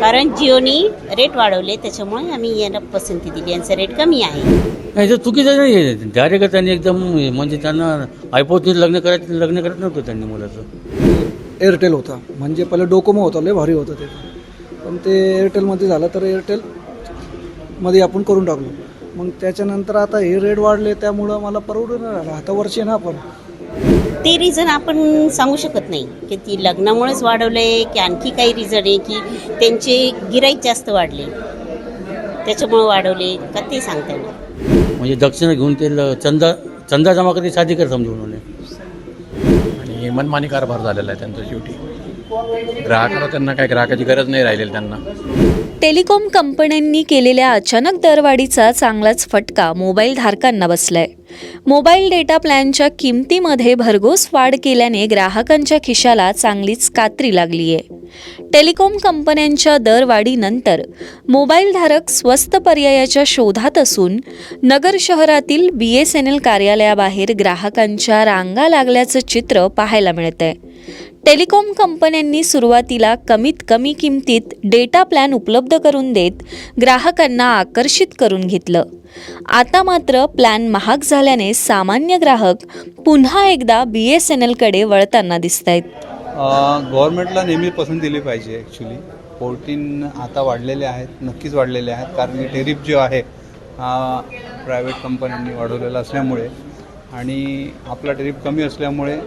कारण जिओनी रेट वाढवले त्याच्यामुळे आम्ही यांना पसंती दिली यांचा रेट कमी आहे. नाही तर चुकीचं नाही आहे. डायरेक्ट त्यांनी एकदम म्हणजे त्यांना ऐपवत लग्न करायचं लग्न करत नव्हतं त्यांनी मुलाचं. एअरटेल होता. म्हणजे पहिले डोकोमो होता लय भारी होतं ते. पण ते एअरटेलमध्ये झालं तर एअरटेलमध्ये आपण करून टाकलो. मग त्याच्यानंतर आता हे रेट वाढले त्यामुळं मला परवडून नाही राहिलं आता वर्षी ना आपण. ते रिझन आपण सांगू शकत नाही. की ती लग्नामुळेच वाढवले की आणखी काही रिझन आहे की त्यांचे गिराईक जास्त वाढले. त्याच्यामुळे वाढवले का ते सांगता येणार? म्हणजे दक्षिणा घेऊन ते ल- चंदा चंदा जमा करते शादी कर समजून उन्होंने आणि मनमानी कारभार झालेला आहे त्यांचा शेवटी. ग्राहकाला त्यांना काय ग्राहकाची गरज नाही राहिलेली त्यांना. टेलिकॉम कंपन्यांनी केलेल्या अचानक दरवाढीचा चांगलाच फटका मोबाईल धारकांना बसलाय. मोबाईल डेटा प्लॅनच्या किमतीमध्ये भरघोस वाढ केल्याने ग्राहकांच्या खिशाला चांगलीच कात्री लागली आहे. टेलिकॉम कंपन्यांच्या दरवाढीनंतर मोबाईलधारक स्वस्त पर्यायाच्या शोधात असून नगर शहरातील बी एस एन एल कार्यालयाबाहेर ग्राहकांच्या रांगा लागल्याचं चित्र पाहायला मिळतंय. टेलिकॉम कंपन्यांनी सुरुवातीला कमीत कमी किमतीत डेटा प्लॅन उपलब्ध करून देत ग्राहकांना आकर्षित करून घेतलं. आता मात्र प्लॅन महाग झाल्याने सामान्य ग्राहक पुन्हा एकदा बी एस एन एलकडे वळताना दिसत आहेत गव्हर्नमेंटला नेहमी पसंत दिली पाहिजे ॲक्च्युली फोर्टीन आता वाढलेले आहेत नक्कीच वाढलेले आहेत कारण की टेरिफ जो आहे हा प्रायव्हेट कंपन्यांनी वाढवलेला असल्यामुळे आणि आपला टेरिफ कमी असल्यामुळे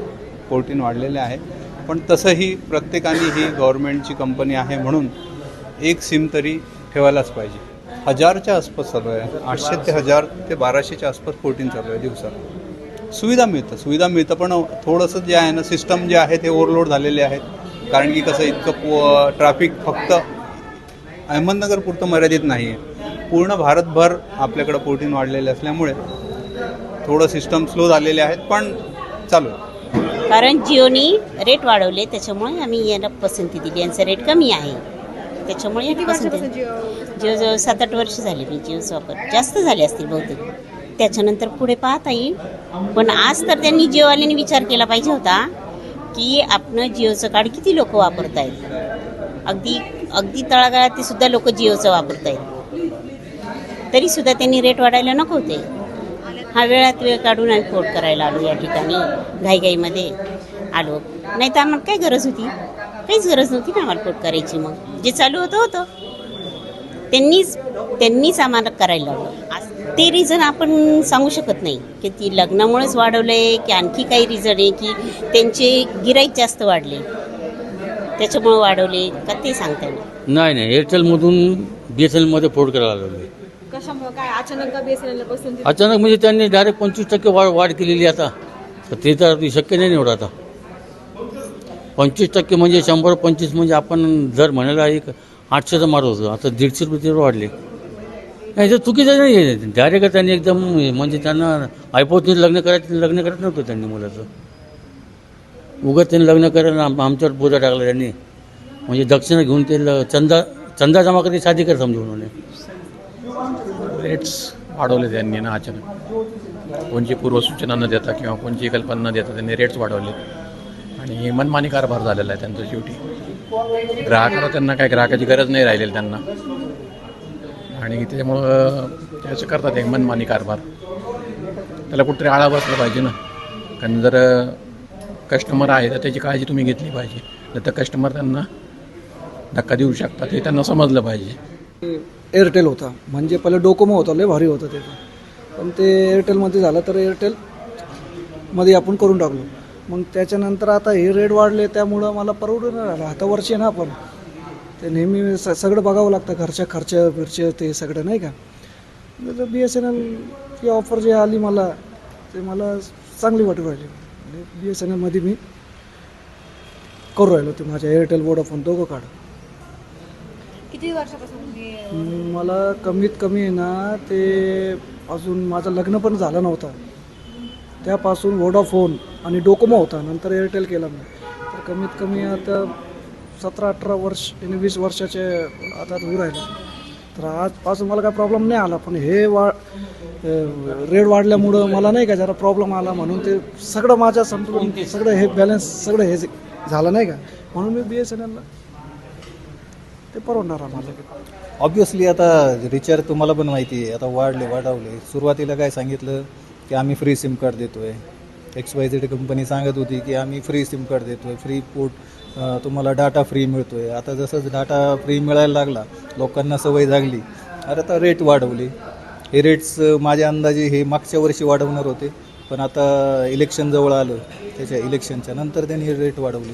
फोर्टीन वाढलेले आहे. पण तसंही प्रत्येकाने ही गव्हर्नमेंटची कंपनी आहे म्हणून एक सिम तरी ठेवायलाच पाहिजे. हजारच्या आसपास चालू आहे. आठशे ते हजार ते बाराशेच्या आसपास फोर्टीन चालू आहे दिवसात. सुविधा मिळतं सुविधा मिळतं पण थोडंसं जे आहे ना सिस्टम जे आहे ते ओव्हरलोड झालेले आहेत. कारण की कसं इतकं ट्रॅफिक फक्त अहमदनगरपुरतं मर्यादित नाही आहे पूर्ण भारतभर आपल्याकडं फोर्टीन वाढलेले असल्यामुळे थोडं सिस्टम स्लो झालेले आहेत पण चालू आहे. कारण जिओनी रेट वाढवले त्याच्यामुळे आम्ही यांना पसंती दिली यांचा रेट कमी आहे. त्याच्यामुळे यांना पसंती जिओ जवळ सात आठ वर्ष झाली मी जिओचा वापर. जास्त झाले असतील बहुतेक. त्याच्यानंतर पुढे पाहता येईल. पण आज तर त्यांनी जिओवाल्यांनी विचार केला पाहिजे होता की आपण जिओचं कार्ड किती लोक वापरत आहेत अगदी अगदी तळागाळात ते सुद्धा लोक जिओचं वापरत आहेत तरी सुद्धा त्यांनी रेट वाढायला नको होते. हा वेळात वेळ काढून आम्ही पोट करायला आलो या ठिकाणी घाईघाईमध्ये आलो. नाही तर आम्हाला काय गरज होती? काहीच गरज नव्हती ना आम्हाला पोट करायची मग. जे चालू होतं होतं. त्यांनीच त्यांनीच आम्हाला करायला लावलं. आज ते रिझन आपण सांगू शकत नाही की ती लग्नामुळेच वाढवले की आणखी काही रिझन आहे की त्यांचे गिराईक जास्त वाढले. त्याच्यामुळे वाढवले का ते सांगता येणार? नाही नाही. एअरटेलमधून बी एस एन एलमध्ये पोर्ट करायला लागले. कशामुळे? काय अचानक का बीएसएनएल पसंती अचानक म्हणजे त्यांनी डायरेक्ट पंचवीस टक्के वाढ वाढ केलेली आता. तर ते तर शक्य नाही एवढं आता. पंचवीस टक्के म्हणजे शंभर पंचवीस म्हणजे आपण जर म्हणायला एक आठशेचं मारत होतो आता दीडशे रुपये तिथे वाढले. नाही तर चुकीचं नाही आहे. डायरेक्ट त्यांनी एकदम म्हणजे त्यांना आयपोतनी लग्न करायचं लग्न करत नव्हतं त्यांनी मुलाचं. उगाच त्यांनी लग्न करायला आम- आमच्यावर बोजा टाकला त्यांनी. म्हणजे दक्षिणा घेऊन ते ल- चंदा चंदा जमा करते शादी कर समजून उन्होंने. रेट्स वाढवले त्यांनी ना अचानक. कोणची पूर्वसूचना न देता किंवा कोणची कल्पना न देता त्यांनी रेट्स वाढवले. आणि मनमानी कारभार झालेला आहे त्यांचा शेवटी. ग्राहकाला त्यांना काय ग्राहकाची गरज नाही राहिलेली त्यांना. आणि त्याच्यामुळं त्याचं करतात एक मनमानी कारभार. त्याला कुठेतरी आळा बसला पाहिजे ना. कारण जर कस्टमर आहे तर त्याची काळजी तुम्ही घेतली पाहिजे. नाही तर कस्टमर त्यांना धक्का देऊ शकतात हे त्यांना समजलं पाहिजे. एअरटेल होता. म्हणजे पहिले डोकोमो होता लय भारी होतं ते. पण ते एअरटेलमध्ये झालं तर एअरटेलमध्ये आपण करून टाकलो. मग त्याच्यानंतर आता हे रेट वाढले त्यामुळं मला परवडून राहिलं. आता वर्षी ना आपण ते नेहमी स सगळं बघावं लागतं घरच्या खर्च बिर्च ते सगळं नाही का? बी एस एन एल ही ऑफर जी आली मला ते मला चांगली वाटू राहिली. बी एस एन एलमध्ये मी करू राहिलो ते माझ्या एअरटेल वोडाफोन दोघं काढ किती वर्षापासून मला कमीत कमी आहे ना ते अजून माझं लग्न पण झालं नव्हतं. त्यापासून वोडाफोन आणि डोकोमो होता नंतर एअरटेल केला मी. तर कमीत कमी आता सतरा अठरा वर्ष आणि वीस वर्षाचे आता होऊ राहिले. तर आजपासून मला काय प्रॉब्लेम नाही आला पण हे वा रेट वाढल्यामुळं मला नाही का जरा प्रॉब्लेम आला म्हणून ते सगळं माझ्या संतुलन सगळं हे बॅलन्स सगळं हे झालं नाही का? म्हणून मी बी एस एन एलला ते परवडणार आम्हाला. ऑब्विसली आता रिचार्ज तुम्हाला पण माहिती आहे आता वाढले वाढवले. सुरुवातीला काय सांगितलं? की आम्ही फ्री सिम कार्ड देतो आहे एक्स वाय झेड कंपनी सांगत होती की आम्ही फ्री सिम कार्ड देतो आहे फ्री पोर्ट तुम्हाला डाटा फ्री मिळतो आहे आता जसंच डाटा फ्री मिळायला लागला लोकांना सवय लागली. अरे आता रेट वाढवली. हे रेट्स माझ्या अंदाजे हे मागच्या वर्षी वाढवणार होते. पण आता इलेक्शन जवळ आलं त्याच्या इलेक्शनच्या नंतर त्यांनी रेट वाढवले.